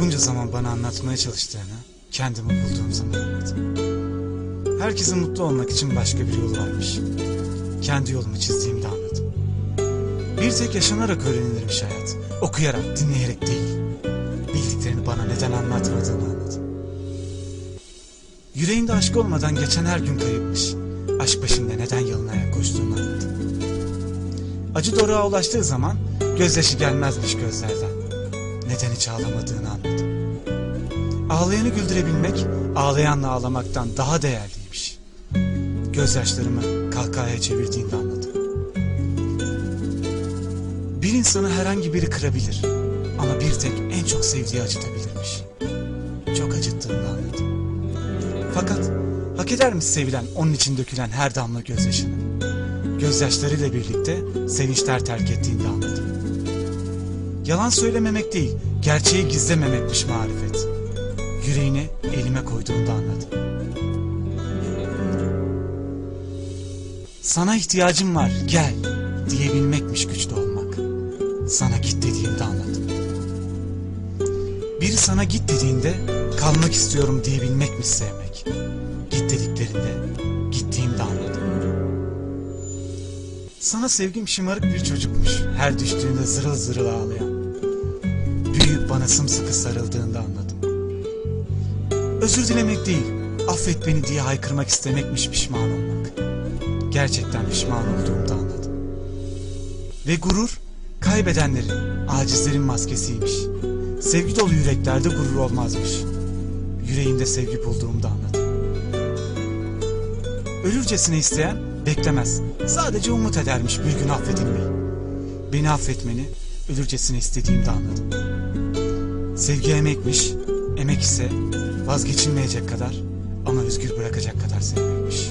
Bunca zaman bana anlatmaya çalıştığını kendimi bulduğum zaman anladım. Herkesin mutlu olmak için başka bir yolu varmış. Kendi yolumu çizdiğimde anladım. Bir tek yaşanarak öğrenilirmiş hayat. Okuyarak, dinleyerek değil. Bildiklerini bana neden anlatmadığını anladım. Yüreğinde aşk olmadan geçen her gün kayıpmış. Aşk peşinde neden yalın ayak koştuğunu anladım. Acı doruğa ulaştığı zaman gözyaşı gelmezmiş gözlerden. Neden hiç ağlamadığını anladım. Ağlayanı güldürebilmek, ağlayanla ağlamaktan daha değerliymiş. Gözyaşlarımı kahkahaya çevirdiğinde anladım. Bir insanı herhangi biri kırabilir ama bir tek en çok sevdiği acıtabilirmiş. Çok acıttığını anladım. Fakat hak edermiş sevilen onun için dökülen her damla gözyaşını. Gözyaşlarıyla birlikte sevinçler terk ettiğinde anladım. Yalan söylememek değil, gerçeği gizlememekmiş marifet. Yüreğini elime koyduğunda anladım. Sana ihtiyacım var, gel diyebilmekmiş güçlü olmak. Sana git dediğimde anladım. Biri sana git dediğinde kalmak istiyorum diyebilmekmiş sevmek. Git dediklerinde gittiğimde anladım. Sana sevgim şımarık bir çocukmuş. Her düştüğünde zırıl zırıl ağlayan. Büyüyüp bana sımsıkı sarıldığında anladım. Özür dilemek değil, affet beni diye haykırmak istemekmiş pişman olmak. Gerçekten pişman olduğumda anladım. Ve gurur, kaybedenlerin, acizlerin maskesiymiş. Sevgi dolu yüreklerde gurur olmazmış. Yüreğimde sevgi bulduğumda anladım. Ölürcesine isteyen beklemez. Sadece umut edermiş bir gün affedilmeyi. Beni affetmeni ölürcesine istediğimde anladım. Sevgi emekmiş, emek ise vazgeçilmeyecek kadar ama özgür bırakacak kadar sevmekmiş.